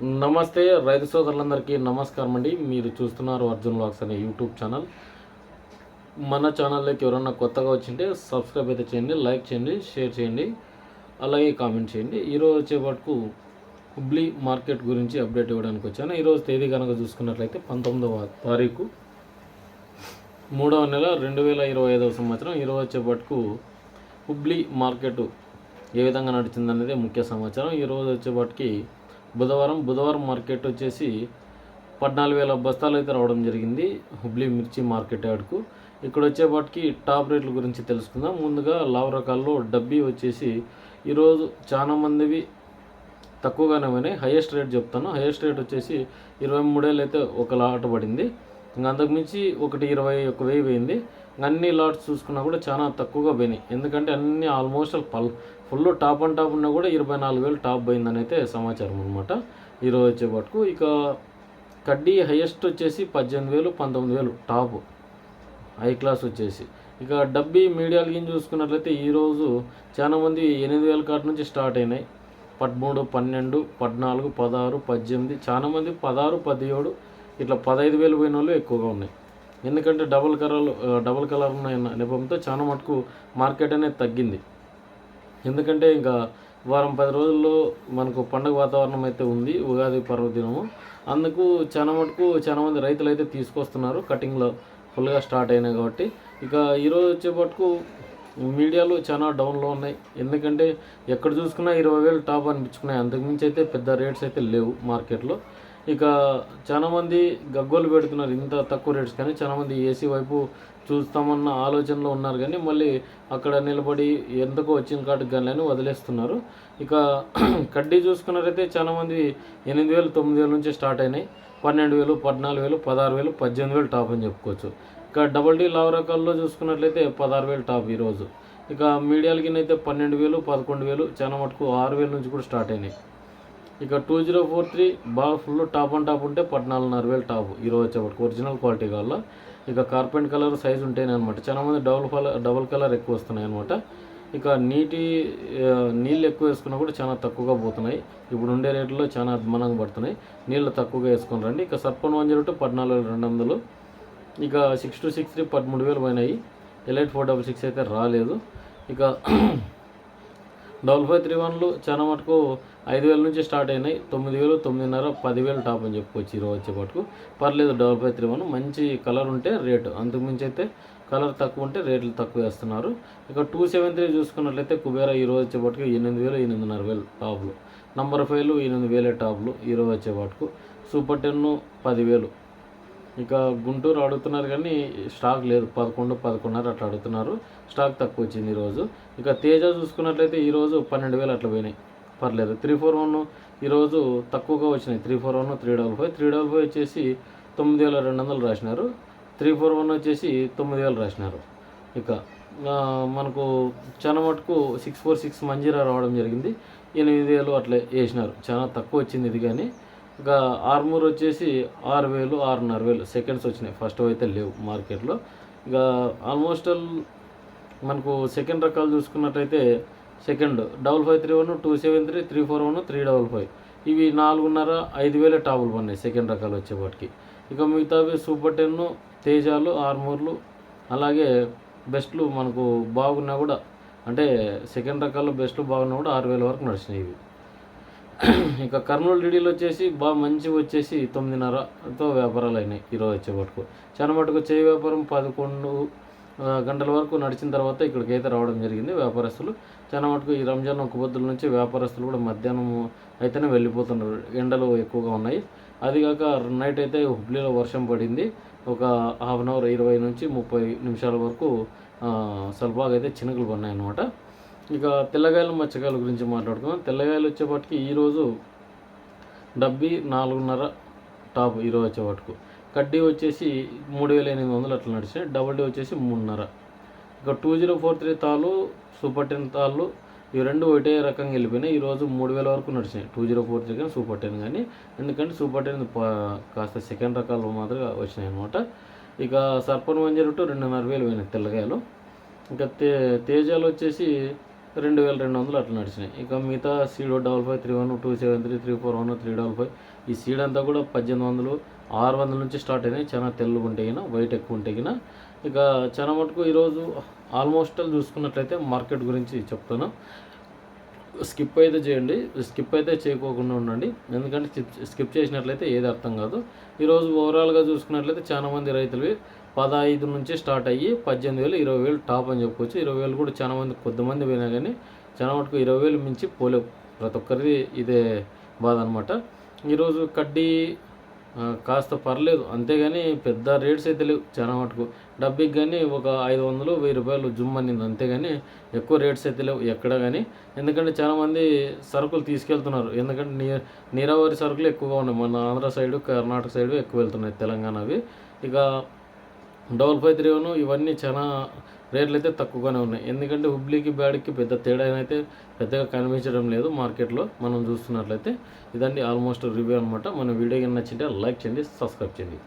నమస్తే రైతు సోదరులందరికీ నమస్కారం అండి. మీరు చూస్తున్నారు అర్జున్ వ్లాగ్స్ అనే యూట్యూబ్ ఛానల్. మన ఛానల్లోకి ఎవరన్నా కొత్తగా వచ్చింటే సబ్స్క్రైబ్ అయితే చేయండి లైక్ చేయండి షేర్ చేయండి అలాగే కామెంట్ చేయండి. ఈరోజు వచ్చేపట్టుకు హుబ్లీ మార్కెట్ గురించి అప్డేట్ ఇవ్వడానికి వచ్చాను. ఈరోజు తేదీ కనుక చూసుకున్నట్లయితే పంతొమ్మిదవ తారీఖు మూడవ నెల రెండు వేల ఇరవై ఐదవ సంవత్సరం. ఈరోజు వచ్చేపట్టుకు హుబ్లీ మార్కెట్ ఏ విధంగా నడిచిందనేది ముఖ్య సమాచారం. ఈరోజు వచ్చేపటికి బుధవారం బుధవారం మార్కెట్ వచ్చేసి పద్నాలుగు వేల బస్తాలు అయితే రావడం జరిగింది హుబ్లీ మిర్చి మార్కెట్ యార్డ్కు ఇక్కడ వచ్చేపాటికి టాప్ రేట్ల గురించి తెలుసుకుందాం. ముందుగా లావు రకాల్లో డబ్బీ వచ్చేసి ఈరోజు చాలా మందివి తక్కువగానే ఉన్నాయి. హైయెస్ట్ రేట్ చెప్తాను. హైయెస్ట్ రేట్ వచ్చేసి ఇరవై మూడేళ్ళు అయితే ఒక లాట్ పడింది. ఇంకా అంతకుమించి ఒకటి ఇరవై ఒక వెయ్యి పోయింది. అన్ని లాట్స్ చూసుకున్నా కూడా చాలా తక్కువగా పోయినాయి. ఎందుకంటే అన్ని ఆల్మోస్ట్ పల్ ఫుల్ టాప్ అండ్ టాప్ ఉన్నా కూడా ఇరవై నాలుగు వేలు టాప్ పోయిందని అయితే సమాచారం అనమాట ఈరోజు వచ్చేపాటుకు ఇక కడ్డీ హైయెస్ట్ వచ్చేసి పద్దెనిమిది వేలు పంతొమ్మిది వేలు టాప్. హై క్లాస్ వచ్చేసి. ఇక డబ్బీ మీడియాలు గిని చూసుకున్నట్లయితే ఈరోజు చాలా మంది ఎనిమిది వేల కాటి నుంచి స్టార్ట్ అయినాయి. పదమూడు పన్నెండు పద్నాలుగు పదహారు పద్దెనిమిది చాలా మంది పదహారు పదిహేడు ఇట్లా పదహైదు వేలు పోయిన వాళ్ళు ఎక్కువగా ఉన్నాయి. ఎందుకంటే డబల్ కలర్ డబల్ కలర్ ఉన్న నెపంతో చాలా మటుకు మార్కెట్ అనేది తగ్గింది. ఎందుకంటే ఇంకా వారం పది రోజుల్లో మనకు పండుగ వాతావరణం అయితే ఉంది ఉగాది పర్వదినము. అందుకు చాలా మటుకు చాలా మంది రైతులు అయితే తీసుకొస్తున్నారు కటింగ్లో ఫుల్గా స్టార్ట్ అయినాయి కాబట్టి. ఇక ఈరోజు వచ్చేపట్టుకు మీడియాలు చాలా డౌన్లో ఉన్నాయి. ఎందుకంటే ఎక్కడ చూసుకున్నా ఇరవై వేలు టాప్ అనిపించుకున్నాయి. అంతకుమించి అయితే పెద్ద రేట్స్ అయితే లేవు మార్కెట్లో. ఇక చాలామంది గగ్గోలు పెడుతున్నారు ఇంత తక్కువ రేట్స్ కానీ. చాలామంది ఏసీ వైపు చూస్తామన్న ఆలోచనలో ఉన్నారు కానీ మళ్ళీ అక్కడ నిలబడి ఎందుకు వచ్చిన కాటికి కానీ అని వదిలేస్తున్నారు. ఇక కడ్డీ చూసుకున్నారైతే చాలామంది ఎనిమిది వేలు తొమ్మిది వేల నుంచి స్టార్ట్ అయినాయి. పన్నెండు వేలు పద్నాలుగు వేలు పదహారు వేలు పద్దెనిమిది వేలు టాప్ అని చెప్పుకోవచ్చు. ఇక డబల్ డీ లావ్ రకాల్లో చూసుకున్నట్లయితే పదహారు వేలు టాప్ ఈరోజు ఇక మీడియాలకి అయితే పన్నెండు వేలు పదకొండు వేలు చాలా మటుకు ఆరు వేల నుంచి కూడా స్టార్ట్ అయినాయి. ఇక టూ జీరో ఫోర్ త్రీ బాగా ఫుల్ టాప్ అండ్ టాప్ ఉంటే పద్నాలుగున్నర వేలు టాప్ ఈరోజు వచ్చేప్పటికి ఒరిజినల్ క్వాలిటీ వల్ల ఇక కార్పెంట్ కలర్ సైజ్ ఉంటాయి అనమాట చాలా మంది డబుల్ కలర్ డబుల్ కలర్ ఎక్కువ వస్తున్నాయి అనమాట ఇక నీటి నీళ్ళు ఎక్కువ వేసుకున్నా కూడా చాలా తక్కువగా పోతున్నాయి. ఇప్పుడు ఉండే రేట్లో చాలా అద్మానంగా పడుతున్నాయి. నీళ్ళు తక్కువగా వేసుకుని రండి. ఇక సర్పన్ వన్ జీరో టూ పద్నాలుగు వేల రెండు వందలు. ఇక సిక్స్ టు సిక్స్ త్రీ పదమూడు వేలు పోయినాయి. ఎలైట్ ఫోర్ డబల్ సిక్స్ అయితే రాలేదు. ఇక డబల్ ఫైవ్ త్రీ వన్లు చాలా మటుకు ఐదు వేల నుంచి స్టార్ట్ అయినాయి. తొమ్మిది వేలు తొమ్మిదిన్నర పదివేలు టాప్ అని చెప్పుకోవచ్చు ఈరోజు వచ్చేపట్టుకు పర్లేదు డబల్ ఫైవ్ త్రీ వన్ మంచి కలర్ ఉంటే రేటు. అంతకుమించి అయితే కలర్ తక్కువ ఉంటే రేట్లు తక్కువ వేస్తున్నారు. ఇక టూ సెవెన్ త్రీ చూసుకున్నట్లయితే కుబేరా ఈరోజు వచ్చేపట్టుకు ఎనిమిది వేలు ఎనిమిదిన్నర వేలు టాప్లు. నంబర్ ఫైవ్లు ఎనిమిది వేలే టాప్లు ఈరోజు వచ్చేపట్టుకు సూపర్ టెన్ పదివేలు. ఇక గుంటూరు అడుగుతున్నారు కానీ స్టాక్ లేదు. పదకొండు పదకొండున్నర అట్లా అడుగుతున్నారు. స్టాక్ తక్కువ వచ్చింది ఈరోజు. ఇక తేజ చూసుకున్నట్లయితే ఈరోజు పన్నెండు వేలు అట్లా పోయినాయి. పర్లేదు. త్రీ ఫోర్ వన్ ఈరోజు తక్కువగా వచ్చినాయి. Three four one three double five. Three double five వచ్చేసి తొమ్మిది వేల రెండు వందలు రాసినారు. త్రీ ఫోర్ వన్ వచ్చేసి తొమ్మిది వేలు రాసినారు. ఇక మనకు చాలా మటుకు సిక్స్ ఫోర్ సిక్స్ మంజీరా రావడం జరిగింది. ఎనిమిది వేలు అట్లా వేసినారు. చాలా తక్కువ వచ్చింది ఇది కానీ. ఇక ఆర్మూర్ వచ్చేసి ఆరు వేలు ఆరున్నర వేలు. సెకండ్స్ వచ్చినాయి. ఫస్ట్ అయితే లేవు మార్కెట్లో ఇక ఆల్మోస్ట్ ఆల్ మనకు సెకండ్ రకాలు చూసుకున్నట్టయితే second double five three one two seven three three four one three double five ఇవి నాలుగున్నర ఐదు వేలే టాపులు పడినాయి సెకండ్ రకాలు వచ్చేపాటికి. ఇక మిగతావి సూపర్ టెన్ తేజాలు ఆర్మూర్లు అలాగే బెస్ట్లు మనకు బాగున్నా కూడా అంటే సెకండ్ రకాల్లో బెస్ట్లు బాగున్నా కూడా ఆరు వేల వరకు నడిచినాయి ఇవి. ఇక కర్నూలు డీడీలు వచ్చేసి బాగా మంచి వచ్చేసి తొమ్మిదిన్నరతో వ్యాపారాలు అయినాయి ఈరోజు వచ్చే మటుకు చాలా మటుకు చేయి వ్యాపారం పదకొండు గంటల వరకు నడిచిన తర్వాత ఇక్కడికి అయితే రావడం జరిగింది వ్యాపారస్తులు. చాలా మటుకు ఈ రంజాన్ ఒక పొద్దుల నుంచి వ్యాపారస్తులు కూడా మధ్యాహ్నం అయితేనే వెళ్ళిపోతున్నారు. ఎండలు ఎక్కువగా ఉన్నాయి. అదిగాక నైట్ అయితే హుబ్లీలో వర్షం పడింది. ఒక హాఫ్ అన్ అవర్ ఇరవై నుంచి ముప్పై నిమిషాల వరకు ఆ, అయితే చినుకులు పడినాయి అన్నమాట. ఇక తెల్లగాయలు మచ్చకాయల గురించి మాట్లాడుకుందాం. తెల్లగాయలు వచ్చేపాటికి ఈరోజు డబ్బీ నాలుగున్నర టాప్ ఈరోజు వచ్చేపాటుకు కడ్డీ వచ్చేసి మూడు వేల ఎనిమిది వందలు అట్లా నడిచాయి. డబల్ డీ వచ్చేసి మూడున్నర. ఇక టూ జీరో ఫోర్ త్రీ తాళ్ళు సూపర్ టెన్ తాళ్ళు ఇవి రెండు ఒకటే రకంగా వెళ్ళిపోయినాయి. ఈరోజు మూడు వేల వరకు నడిచినాయి టూ జీరో ఫోర్ త్రీ కానీ సూపర్ టెన్ కానీ. ఎందుకంటే సూపర్ టెన్ కాస్త సెకండ్ రకాలు మాత్రం వచ్చినాయి అనమాట ఇక సర్పన్ వన్ జీరో టూ రెండున్నర వేలు పోయినాయి తెల్లగాయలు. ఇంకా తే తేజాలు వచ్చేసి రెండు వేల రెండు వందలు అట్లా నడిచినాయి. ఇక మిగతా సీడో double five three one two seven three three four one three double five. ఈ సీడ్ అంతా కూడా పద్దెనిమిది వందలు ఆరు వందల నుంచి స్టార్ట్ అయినాయి. చాలా తెల్లగా ఉంటాయినా వైట్ ఎక్కువ ఉంటాయినా ఇక చాలా మటుకు ఈరోజు ఆల్మోస్ట్ చూసుకున్నట్లయితే మార్కెట్ గురించి చెప్తాను స్కిప్ అయితే చేయండి స్కిప్ అయితే చేయకోకుండా ఉండండి. ఎందుకంటే స్కిప్ స్కిప్ చేసినట్లయితే ఏది అర్థం కాదు. ఈరోజు ఓవరాల్గా చూసుకున్నట్లయితే చాలా మంది రైతులవి పదహైదు నుంచి స్టార్ట్ అయ్యి పద్దెనిమిది వేలు ఇరవై వేలు టాప్ అని చెప్పుకోవచ్చు. ఇరవై వేలు కూడా చాలా మంది కొద్దిమంది పోయినా కానీ చాలా మటుకు ఇరవై వేలు మించి పోలేవు. ప్రతి ఒక్కరిది ఇదే బాధ అనమాట ఈరోజు కడ్డీ కాస్త పర్లేదు. అంతేగాని పెద్ద రేట్స్ అయితే లేవు చాలా మటుకు. డబ్బికి కానీ ఒక ఐదు వందలు వెయ్యి రూపాయలు జుమ్ అనింది. అంతేగాని ఎక్కువ రేట్స్ అయితే లేవు ఎక్కడ కానీ ఎందుకంటే చాలామంది సరుకులు తీసుకెళ్తున్నారు. ఎందుకంటే నీ నీరావరి సరుకులు ఎక్కువగా ఉన్నాయి. మన ఆంధ్ర సైడు కర్ణాటక సైడు ఎక్కువ వెళ్తున్నాయి తెలంగాణవి. ఇక డబల్ ఫైవ్ త్రీ వన్ ఇవన్నీ చాలా రేట్లు అయితే తక్కువగానే ఉన్నాయి. ఎందుకంటే హుబ్లీకి బ్యాడ్కి పెద్ద తేడా అయితే పెద్దగా కనిపించడం లేదు మార్కెట్లో మనం చూస్తున్నట్లయితే. ఇదండి ఆల్మోస్ట్ రివ్యూ అనమాట మన వీడియో కానీ నచ్చింటే లైక్ చేయండి సబ్స్క్రైబ్ చేయండి.